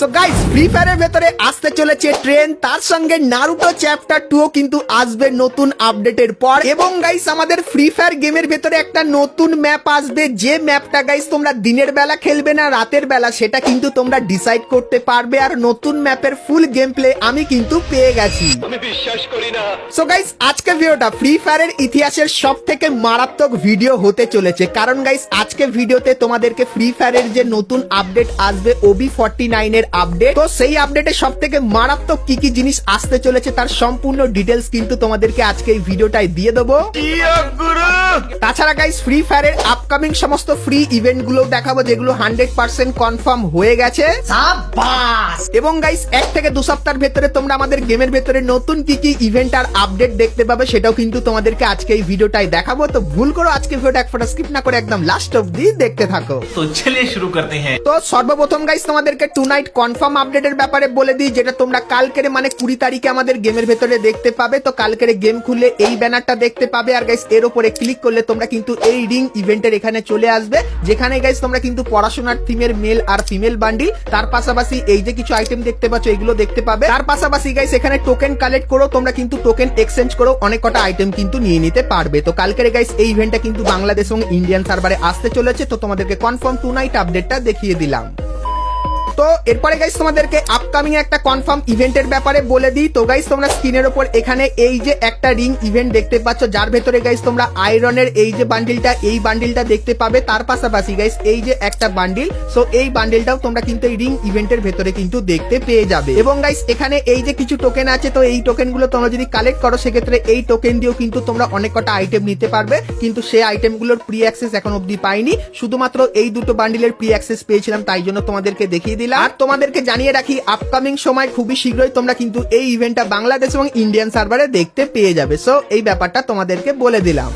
So guys free ফায়ারের ভেতরে আসতে চলেছে ট্রেন তার সঙ্গে নারুটো চ্যাপ্টার টু কিন্তু আসবে নতুন আপডেটের পর। এবং গাইস আমাদের ফ্রি ফায়ার গেমের ভেতরে একটা নতুন ম্যাপ আসবে। যে ম্যাপটা গাইস তোমরা দিনের বেলা খেলবে না রাতের বেলা সেটা কিন্তু তোমরা ডিসাইড করতে পারবে। আর নতুন ম্যাপের ফুল গেম প্লে আমি কিন্তু পেয়ে গেছি। আমি বিশ্বাস করি না। সো গাইস আজকের ভিডিওটা ফ্রি ফায়ারের ইতিহাসের সব থেকে মারাত্মক ভিডিও হতে চলেছে। কারণ গাইস আজকে ভিডিওতে তোমাদেরকে ফ্রি ফায়ারের যে নতুন আপডেট আসবে ওবি ফর্টি নাইনের আপডেট তো সেই আপডেটে সব থেকে মারাত্মক কি কি জিনিস আসতে চলেছে তার সম্পূর্ণ ডিটেলস কিন্তু তোমাদেরকে আজকে এই ভিডিওটায় দিয়ে দেবো। তাছাড়া গাইস ফ্রি ফায়ারের আপকামিং সমস্ত ফ্রি ইভেন্টগুলো দেখাবো যেগুলো হান্ড্রেড পার্সেন্ট কনফার্ম হয়ে গেছে। এবং গাইস এক থেকে দু সপ্তাহের ভেতরে তোমরা আমাদের গেমের ভেতরে নতুন কি কি ইভেন্ট আর আপডেট দেখতে পাবে সেটাও কিন্তু তোমাদেরকে আজকে এই ভিডিওটাই দেখাবো। তো ভুল করো আজকে ভিডিওটা এক ফোটা স্কিপ না করে একদম লাস্ট অব্দি দেখতে থাকো। তো চলে শুরু করতে হ্যাঁ। তো সর্বপ্রথম গাইস তোমাদেরকে টু নাইট কনফার্ম আপডেটের ব্যাপারে বলে দিই, যেটা তোমরা কালকের মানে কুড়ি তারিখে আমাদের গেমের ভেতরে দেখতে পাবে। তো কালকের গেম খুললে এই ব্যানারটা দেখতে পাবে। আর গাইস এর উপরে ক্লিক করলে তোমরা কিন্তু এই রিং ইভেন্টের এখানে চলে আসবে। যেখানে গাইস তোমরা কিন্তু পড়াশোনার থিমের মেল আর ফিমেল বান্ডিল তার পাশাপাশি এই যে কিছু আইটেম দেখতে পাচ্ছ, এগুলো দেখতে পাবে। তার পাশাপাশি গাইস এখানে টোকেন কালেক্ট করো। তোমরা কিন্তু টোকেন এক্সচেঞ্জ করো। অনেক কটা আইটেম কিন্তু নিয়ে নিতে পারবে। তো কালকের গাইস এই ইভেন্টটা কিন্তু বাংলাদেশ এবং ইন্ডিয়ান সার্ভারে আসতে চলেছে। তো তোমাদেরকে কনফার্ম টু নাইট আপডেটটা দেখিয়ে দিলাম। তো এরপরে গাইস তোমাদেরকে আপকামিং একটা কনফার্ম ইভেন্টের ব্যাপারে বলে দিই। তো গাইস তোমরা স্ক্রিনের উপর এখানে এই যে একটা রিং ইভেন্ট দেখতে পাচ্ছ, যার ভেতরে গাইস তোমরা আয়রনের এই যে বান্ডিলটা এই বান্ডিলটা দেখতে পাবে। তার পাশাপাশি গাইস এই যে একটা বান্ডিল সো এই বান্ডিলটাও তোমরা কিন্তু এই রিং ইভেন্টের ভেতরে কিন্তু দেখতে পেয়ে যাবে। এবং গাইস এখানে এই যে কিছু টোকেন আছে, তো এই টোকেনগুলো তোমরা যদি কালেক্ট করো, সেক্ষেত্রে এই টোকেন দিয়েও কিন্তু তোমরা অনেক কটা আইটেম নিতে পারবে। কিন্তু সেই আইটেমগুলোর প্রি অ্যাক্সেস এখন অব্দি পাইনি। শুধুমাত্র এই দুটো বান্ডিলের প্রি অ্যাক্সেস পেয়েছিলাম, তাই জন্য তোমাদেরকে দেখিয়ে দিলাম। আর তোমাদেরকে জানিয়ে রাখি আপকামিং সময় খুবই শীঘ্রই তোমরা কিন্তু এই ইভেন্টটা বাংলাদেশ এবং ইন্ডিয়ান সার্ভারে দেখতে পেয়ে যাবে। সো এই ব্যাপারটা তোমাদেরকে বলে দিলাম।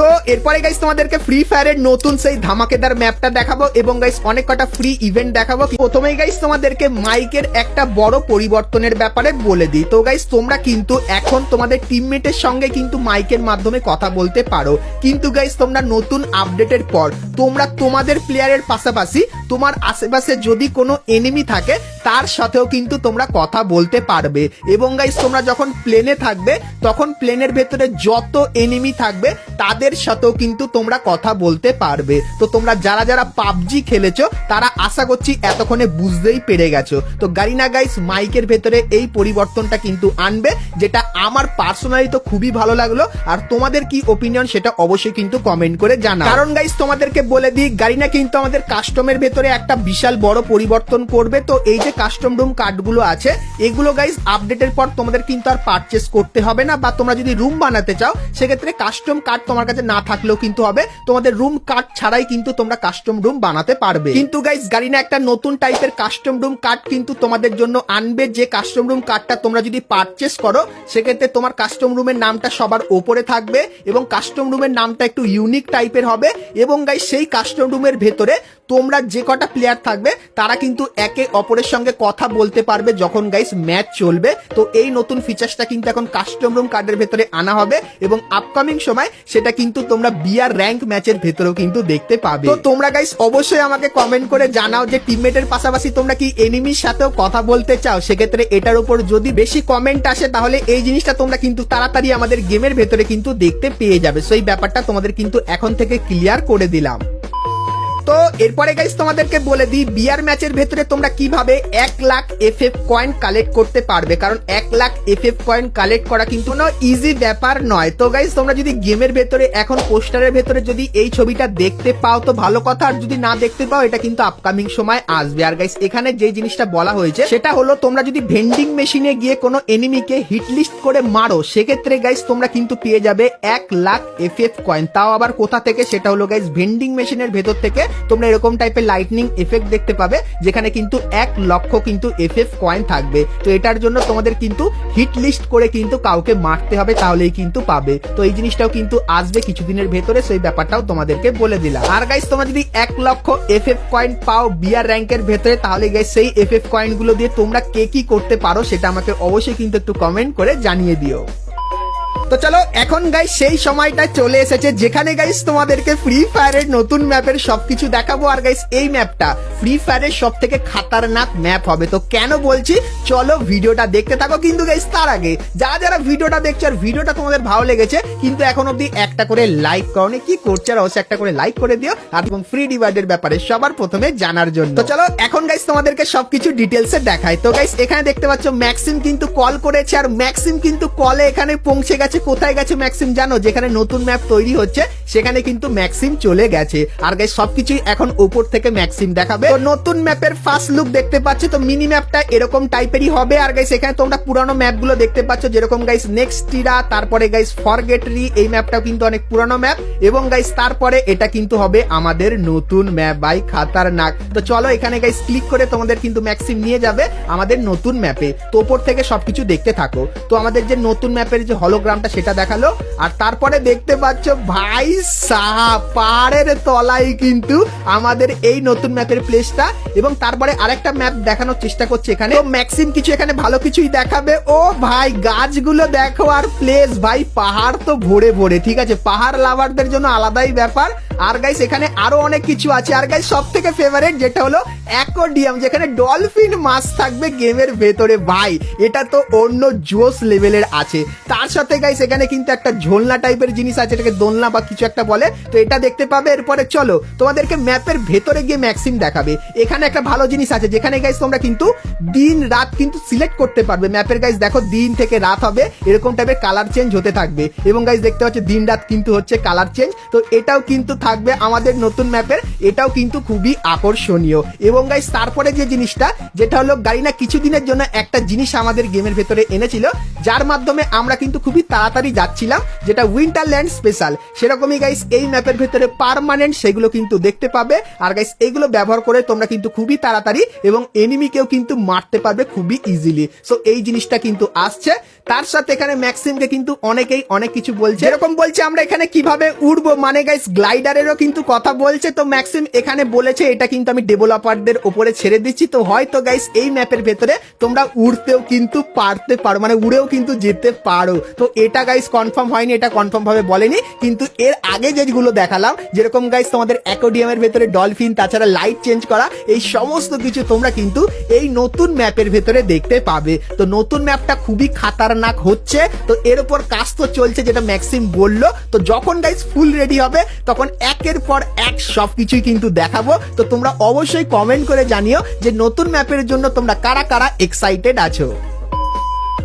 তো এরপরে গাইস তোমাদেরকে ফ্রি ফায়ারের নতুন সেই ধামাকেদার ম্যাপটা দেখাবো এবং গাইস অনেক কটা ফ্রি ইভেন্ট দেখাবো। প্রথমেই গাইস তোমাদেরকে মাইকের একটা বড় পরিবর্তনের ব্যাপারে বলে দিই। তো গাইস তোমরা কিন্তু এখন তোমাদের টিমমেটের সঙ্গে কিন্তু মাইকের মাধ্যমে কথা বলতে পারো। কিন্তু গাইস তোমরা নতুন আপডেটের পর তোমরা তোমাদের প্লেয়ারের পাশাপাশি তোমার আশেপাশে যদি কোনো এনিমি থাকে, তার সাথেও কিন্তু তোমরা কথা বলতে পারবে। এবং গাইস তোমরা যখন প্লেনে থাকবে, তখন প্লেনের ভেতরে যত এনিমি থাকবে, তাদের সাথেও কিন্তু তোমরা কথা বলতে পারবে। তো তোমরা যারা যারা পাবজি খেলেছো, তারা আশা করছি এতক্ষণে বুঝতেই পেরে গেছো। তো গারিনা গাইস, মাইকের ভেতরে এই পরিবর্তনটা কিন্তু আনবে, যেটা আমার পার্সোনালি তো খুবই ভালো লাগল। আর তোমাদের কি ওপিনিয়ন সেটা অবশ্যই কিন্তু কমেন্ট করে জানা কারণ গাইস, তোমাদেরকে বলে দিই গারিনা কিন্তু আমাদের কাস্টমের ভেতরে একটা বিশাল বড় পরিবর্তন করবে। তো এই যে কাস্টম রুম কার্ডগুলো আছে, এগুলো গাইস আপডেটের পর তোমাদের কিন্তু আর পারচেস করতে হবে না। বা তোমরা যদি রুম বানাতে চাও, সেক্ষেত্রে কাস্টম কার্ড তোমার না থাকলেও কিন্তু হবে। তোমাদের রুম কার্ড ছাড়াই কিন্তু তোমরা কাস্টম রুম বানাতে পারবে। কিন্তু গাইস গারিনা একটা নতুন টাইপের কাস্টম রুম কার্ড কিন্তু তোমাদের জন্য আনবে। যে কাস্টম রুম কার্ডটা তোমরা যদি পারচেস করো, সেক্ষেত্রে তোমার কাস্টম রুমের নামটা সবার ওপরে থাকবে এবং কাস্টম রুমের নামটা একটু ইউনিক টাইপের হবে এবং গাইস সেই কাস্টম রুমের ভেতরে তোমরা যে কটা প্লেয়ার থাকবে, তারা কিন্তু একে অপরের সঙ্গে কথা বলতে পারবে যখন গাইস ম্যাচ চলবে। তো এই নতুন ফিচার্সটা কিন্তু এখন কাস্টম রুম কার্ডের ভেতরে আনা হবে এবং আপকামিং সময় সেটা কিন্তু তোমরা বিয়ার র্যাঙ্ক ম্যাচের ভেতরেও কিন্তু দেখতে পাবে। তো তোমরা গাইস অবশ্যই আমাকে কমেন্ট করে জানাও যে টিমমেটের পাশাপাশি তোমরা কি এনিমির সাথেও কথা বলতে চাও? সেক্ষেত্রে এটার উপর যদি বেশি কমেন্ট আসে, তাহলে এই জিনিসটা তোমরা কিন্তু তাড়াতাড়ি আমাদের গেমের ভেতরে কিন্তু দেখতে পেয়ে যাবে। সেই ব্যাপারটা তোমাদের কিন্তু এখন থেকে ক্লিয়ার করে দিলাম। তো এরপরে গাইস তোমাদেরকে বলে দিই বিয়ার ম্যাচের ভেতরে তোমরা কীভাবে এক lakh F F coin collect করতে পারবে? কারণ এক lakh F F coin collect করা কিন্তু কোনো ইজি ব্যাপার নয়। তো গাইস তোমরা যদি গেমের ভেতরে, এখন পোস্টারের ভেতরে যদি এই ছবিটা দেখতে পাও, তো ভালো কথা। আর যদি না দেখতে পাও, এটা কিন্তু আপকামিং সময় আসবে। আর গাইস এখানে যে জিনিসটা বলা হয়েছে, সেটা হলো তোমরা যদি ভেন্ডিং মেশিনে গিয়ে কোনো এনিমিকে হিট লিস্ট করে মারো, সেক্ষেত্রে গাইস তোমরা কিন্তু পেয়ে যাবে এক লাখ এফ এফ কয়েন তাও আবার কোথা থেকে? সেটা হলো গাইস ভেন্ডিং মেশিনের ভেতর থেকে তোমরা এরকম টাইপের লাইটনিং এফেক্ট দেখতে পাবে, যেখানে কিন্তু এক লক্ষ কিন্তু এফ এফ কয়েন থাকবে। তো এটার জন্য তোমাদের কিন্তু হিট লিস্ট করে কিন্তু কাউকে মারতে হবে, তাহলেই কিন্তু পাবে। তো এই জিনিসটাও কিন্তু আসবে কিছুদিনের ভেতরে, সেই ব্যাপারটাও তোমাদেরকে বলে দিলাম। আর গাইস তোমরা যদি এক লক্ষ এফ এফ কয়েন পাও বিয়ার র্যাঙ্কের ভেতরে, তাহলে গাইস সেই এফ এফ কয়েনগুলো দিয়ে তোমরা কে কি করতে পারো, সেটা আমাকে অবশ্যই কিন্তু একটু কমেন্ট করে জানিয়ে দিও। তো চলো, এখন গাইস সেই সময়টা চলে এসেছে যেখানে গাইস তোমাদেরকে ফ্রি ফায়ারের নতুন ম্যাপের সবকিছু দেখাবো। আর গাইস এই ম্যাপটা ফ্রি ফায়ারের সব থেকে খাতারনাক ম্যাপ হবে। তো কেন বলছি? চলো ভিডিওটা দেখতে থাকো। কিন্তু গাইস তার আগে, যারা যারা ভিডিওটা দেখছ আর ভিডিওটা তোমাদের ভালো লেগেছে, কিন্তু এখন অব্দি একটা করে লাইক করনি। কি করছে আর অবশ্যই একটা করে লাইক করে দিও। আর এবং ফ্রি ডিভাইডের ব্যাপারে সবার প্রথমে জানার জন্য। তো চলো, এখন গাইস তোমাদেরকে সবকিছু ডিটেলসে দেখাই। তো গাইস এখানে দেখতে পাচ্ছ ম্যাক্সিম কিন্তু কল করেছে। আর ম্যাক্সিম কিন্তু কলে এখানে পৌঁছে গেছে। কোথায় গেছে ম্যাক্সিম জানো? যেখানে নতুন ম্যাপ তৈরি হচ্ছে, সেখানে কিন্তু ম্যাক্সিম চলে গেছে। আর গাইস সবকিছুই এখন উপর থেকে ম্যাক্সিম দেখাবে। তো নতুন ম্যাপের ফার্স্ট লুক দেখতে পাচ্ছ, তো মিনি ম্যাপটা এরকম টাইপেরই হবে। আর গাইস এখানে তোমরা পুরানো ম্যাপগুলো দেখতে পাচ্ছ, যেরকম গাইস নেক্সট টিরা তারপরে গাইস ফরগেটরি এই ম্যাপটাও কিন্তু অনেক পুরানো ম্যাপ এবং গাইস তারপরে এটা কিন্তু হবে আমাদের নতুন ম্যাপ বাই খাতারনাক। তো চলো এখানে গাইস ক্লিক করে তোমাদের কিন্তু ম্যাক্সিম নিয়ে যাবে আমাদের নতুন ম্যাপে তো ওপর থেকে সবকিছু দেখতে থাকো। তো আমাদের যে নতুন ম্যাপের যে হলোগ্রামটা সেটা দেখাল। আর তারপরে দেখতে পাচ্ছ ভাই পাহাড়ের কিন্তু আমাদের এই নতুন ম্যাপের প্লেসটা এবং তারপরে আরেকটা ম্যাপ দেখানোর চেষ্টা করছে এখানে। ম্যাক্সিম কিছু এখানে ভালো কিছুই দেখাবে। ও ভাই, গাছগুলো দেখো আর প্লেস ভাই, পাহাড় তো ভরে ভরে, ঠিক আছে? পাহাড় লাভারদের জন্য আলাদাই ব্যাপার। আর গাইস এখানে আরও অনেক কিছু আছে। আর গাইস সব থেকে ফেভারিট যেটা হলো অ্যাকোডিয়াম যেখানে ডলফিন মাছ থাকবে গেমের ভেতরে। ভাই, এটা তো অন্য জোস লেভেলের আছে। তার সাথে গাইস এখানে কিন্তু একটা ঝোলনা টাইপের জিনিস আছে, এটাকে দোলনা বা কিছু একটা বলে। তো এটা দেখতে পাবে। এরপরে চলো, তোমাদেরকে ম্যাপের ভেতরে গিয়ে ম্যাক্সিম দেখাবে। এখানে একটা ভালো জিনিস আছে, যেখানে গাইস তোমরা কিন্তু দিন রাত কিন্তু সিলেক্ট করতে পারবে। ম্যাপের গাইস দেখো, দিন থেকে রাত হবে। এরকম টাইপের কালার চেঞ্জ হতে থাকবে। এবং গাইস দেখতে পাচ্ছ, দিন রাত কিন্তু হচ্ছে কালার চেঞ্জ তো এটাও কিন্তু থাকবে আমাদের নতুন ম্যাপের, এটাও কিন্তু খুবই আকর্ষণীয়। এবং গাইস তারপরে যে জিনিসটা, যেটা হলো গাড়িনা কিছুদিনের জন্য একটা জিনিস আমাদের গেমের ভেতরে এনেছিল, যার মাধ্যমে আমরা কিন্তু খুবই তাড়াতাড়ি যাচ্ছিলাম, যেটা উইন্টারল্যান্ড স্পেশাল সেরকমই গাইস এই ম্যাপের ভেতরে পারমানেন্ট সেগুলো কিন্তু দেখতে পাবে। আর গাইস এগুলো ব্যবহার করে তোমরা কিন্তু খুবই তাড়াতাড়ি এবং এনিমিকেও কিন্তু মারতে পারবে খুবই ইজিলি সো এই জিনিসটা কিন্তু আসছে। তার সাথে এখানে ম্যাক্সিমকে কিন্তু অনেকেই অনেক কিছু বলছে। এরকম বলছে, আমরা এখানে কীভাবে উড়বো? মানে গাইস গ্লাইডারেরও কিন্তু কথা বলছে। তো ম্যাক্সিম এখানে বলেছে, এটা কিন্তু আমি ডেভেলপারদের উপরে ছেড়ে দিচ্ছি। তো হয়তো গাইস এই ম্যাপের ভেতরে তোমরা উড়তেও কিন্তু পারতে পারো মানে উড়েও কিন্তু যেতে পারো। তো এটা গাইস কনফার্ম হয়নি, এটা কনফার্ম ভাবে বলেনি। কিন্তু এর আগে যেগুলো দেখালাম, যেরকম গাইস তোমাদের অ্যাকোডিয়ামের ভেতরে ডলফিন তাছাড়া লাইট চেঞ্জ করা, এই সমস্ত কিছু তোমরা কিন্তু এই নতুন ম্যাপের ভেতরে দেখতে পাবে। তো নতুন ম্যাপটা খুবই খাতারনাক হচ্ছে, তো এর উপর কাজ তো চলছে যেটা ম্যাক্সিম বলল। তো যখন গাইস ফুল রেডি হবে, তখন একের পর এক সব কিছুই কিন্তু দেখাবো। তো তোমরা অবশ্যই কমেন্ট করে জানিও যে নতুন ম্যাপের জন্য তোমরা কারা কারা এক্সাইটেড আছো।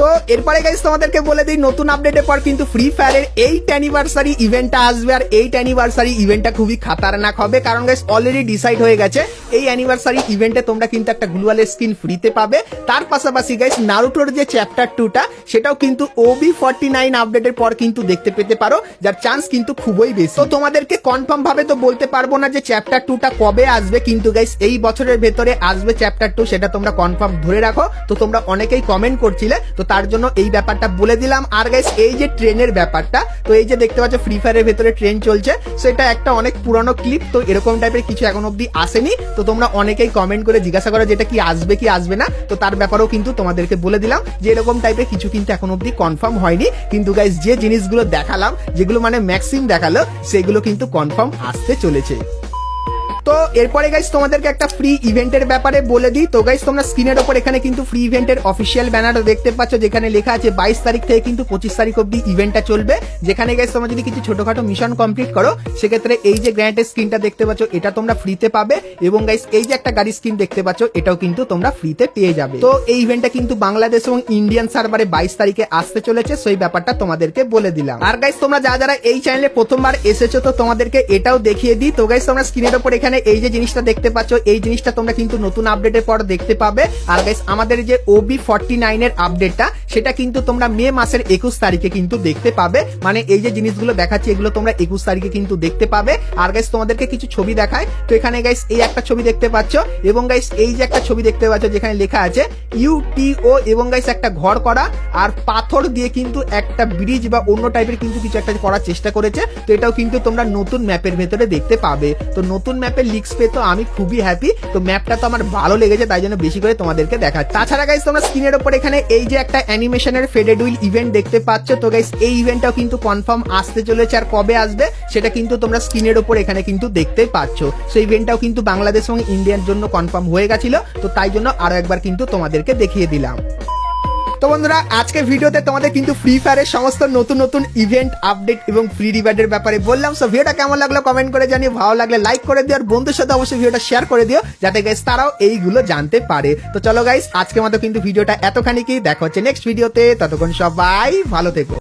তো এরপরে গাইস তোমাদেরকে বলে দিই, নতুন আপডেটের পর কিন্তু ফ্রি ফায়ারের এইট অ্যানিভার্সারি ইভেন্টটা আসবে। আর এইট অ্যানিভার্সারি ইভেন্টটা খুবই খাতারনাক হবে। কারণ গাইস অলরেডি ডিসাইড হয়ে গেছে, এই অ্যানিভার্সারি ইভেন্টে তোমরা কিন্তু একটা গ্লুয়ালের স্কিন ফ্রিতে পাবে। তার পাশাপাশি গাইস নারুটোর যে চ্যাপ্টার টুটা সেটাও কিন্তু ওবি ফর্টি নাইন আপডেটের পর কিন্তু দেখতে পেতে পারো, যার চান্স কিন্তু খুবই বেশি। তো তোমাদেরকে কনফার্ম ভাবে তো বলতে পারব না যে চ্যাপ্টার টুটা কবে আসবে, কিন্তু গাইস এই বছরের ভেতরে আসবে চ্যাপ্টার টু সেটা তোমরা কনফার্ম ধরে রাখো। তো তোমরা অনেকেই কমেন্ট করছিলে, তো তার জন্য এই ব্যাপারটা বলে দিলাম। আর গাইস এই যে ট্রেনের ব্যাপারটা, তো এই যে দেখতে পাচ্ছ ফ্রি ফায়ারের ভেতরে ট্রেন চলছে। সেটা একটা অনেক পুরনো ক্লিপ তো এরকম টাইপের কিছু এখন অব্দি আসেনি। তো তোমরা অনেকেই কমেন্ট করে জিজ্ঞাসা করো যেটা কি আসবে কি আসবে না। তো তার ব্যাপারেও কিন্তু তোমাদেরকে বলে দিলাম যে এরকম টাইপের কিছু কিন্তু এখন অব্দি কনফার্ম হয়নি। কিন্তু গাইস যে জিনিসগুলো দেখালাম, যেগুলো মানে ম্যাক্সিম দেখাল, সেগুলো কিন্তু কনফার্ম আসতে চলেছে। তো এরপরে গাইস তোমাদেরকে একটা ফ্রি ইভেন্টের ব্যাপারে বলে দিই। তো গাইস তোমরা স্ক্রিনের ওপর এখানে কিন্তু ফ্রি ইভেন্টের অফিসিয়াল ব্যানার দেখতে পাচ্ছ, যেখানে লেখা আছে বাইশ তারিখ থেকে কিন্তু পঁচিশ তারিখ অব্দি ইভেন্টটা চলবে। যেখানে গাইস তোমরা যদি কিছু ছোটখাটো মিশন কমপ্লিট করো, সেক্ষেত্রে এই যে গ্র্যান্ডের স্ক্রিনটা দেখতে পাচ্ছ, এটা তোমরা ফ্রিতে পাবে। এবং গাইস এই যে একটা গাড়ির স্ক্রিন দেখতে পাচ্ছ, এটাও কিন্তু তোমরা ফ্রিতে পেয়ে যাবে। তো এই ইভেন্টটা কিন্তু বাংলাদেশ এবং ইন্ডিয়ান সার্ভারে বাইশ তারিখে আসতে চলেছে সেই ব্যাপারটা তোমাদেরকে বলে দিলাম। আর গাইস তোমরা যা যারা এই চ্যানেলে প্রথমবার এসেছ, তো তোমাদেরকে এটাও দেখিয়ে দিই। তো গাইস তোমরা স্ক্রিনের ওপর এখানে এই যে জিনিসটা দেখতে পাচ্ছ, এই জিনিসটা তোমরা কিন্তু নতুন আপডেটের পর দেখতে পাবে। আর গাইস আমাদের যে ওবি ফর্টি নাইনের আপডেটটা সেটা কিন্তু তোমরা মে মাসের একুশ তারিখে কিন্তু দেখতে পাবে। মানে এই যে জিনিসগুলো দেখাচ্ছি, এগুলো তোমরা একুশ তারিখে কিন্তু দেখতে পাবে। আর গাইস তোমাদেরকে কিছু ছবি দেখায় তো এখানে গাইস এই একটা ছবি দেখতে পাচ্ছ। এবং গাইস এই যে একটা ছবি দেখতে পাচ্ছ, যেখানে লেখা আছে ইউটিও এবং গাইস একটা ঘর করা। আর পাথর দিয়ে কিন্তু একটা ব্রিজ বা অন্য টাইপের কিন্তু কিছু একটা করার চেষ্টা করেছে। তো এটাও কিন্তু তোমরা নতুন ম্যাপের ভেতরে দেখতে পাবে। তো নতুন ম্যাপের লিক্স পেয়ে তো আমি খুবই হ্যাপি তো ম্যাপটা তো আমার ভালো লেগেছে, তাই জন্য বেশি করে তোমাদেরকে দেখা তাছাড়া গাইস তোমরা স্ক্রিনের ওপর এখানে এই যে একটা অ্যানিমেশনের ফেডেড উইল ইভেন্ট দেখতে পাচ্ছ, তো গাইস এই ইভেন্টটাও কিন্তু কনফার্ম আসতে চলেছে আর কবে আসবে, সেটা কিন্তু তোমরা স্ক্রিনের ওপর এখানে কিন্তু দেখতে পাচ্ছ। সেই ইভেন্টটাও কিন্তু বাংলাদেশ এবং ইন্ডিয়ার জন্য কনফার্ম হয়ে গেছিল, তো তাই জন্য আরও একবার কিন্তু তোমাদেরকে দেখিয়ে দিলাম। তো বন্ধুরা আজকে ভিডিওতে তোমাদের কিন্তু ফ্রি ফায়ারের সমস্ত নতুন নতুন ইভেন্ট আপডেট এবং ফ্রি রিওয়ার্ডের ব্যাপারে বললাম। সো ভিডিওটা কেমন লাগল কমেন্ট করে জানিয়ে ভালো লাগলে লাইক করে দিও, আর বন্ধুর সাথে অবশ্যই ভিডিওটা শেয়ার করে দিও, যাতে গাইস তারাও এইগুলো জানতে পারে। তো চলো গাইস আজকে মতো কিন্তু ভিডিওটা এতখানি কি, দেখা হচ্ছে নেক্সট ভিডিওতে ততক্ষণ সবাই ভালো থেকো।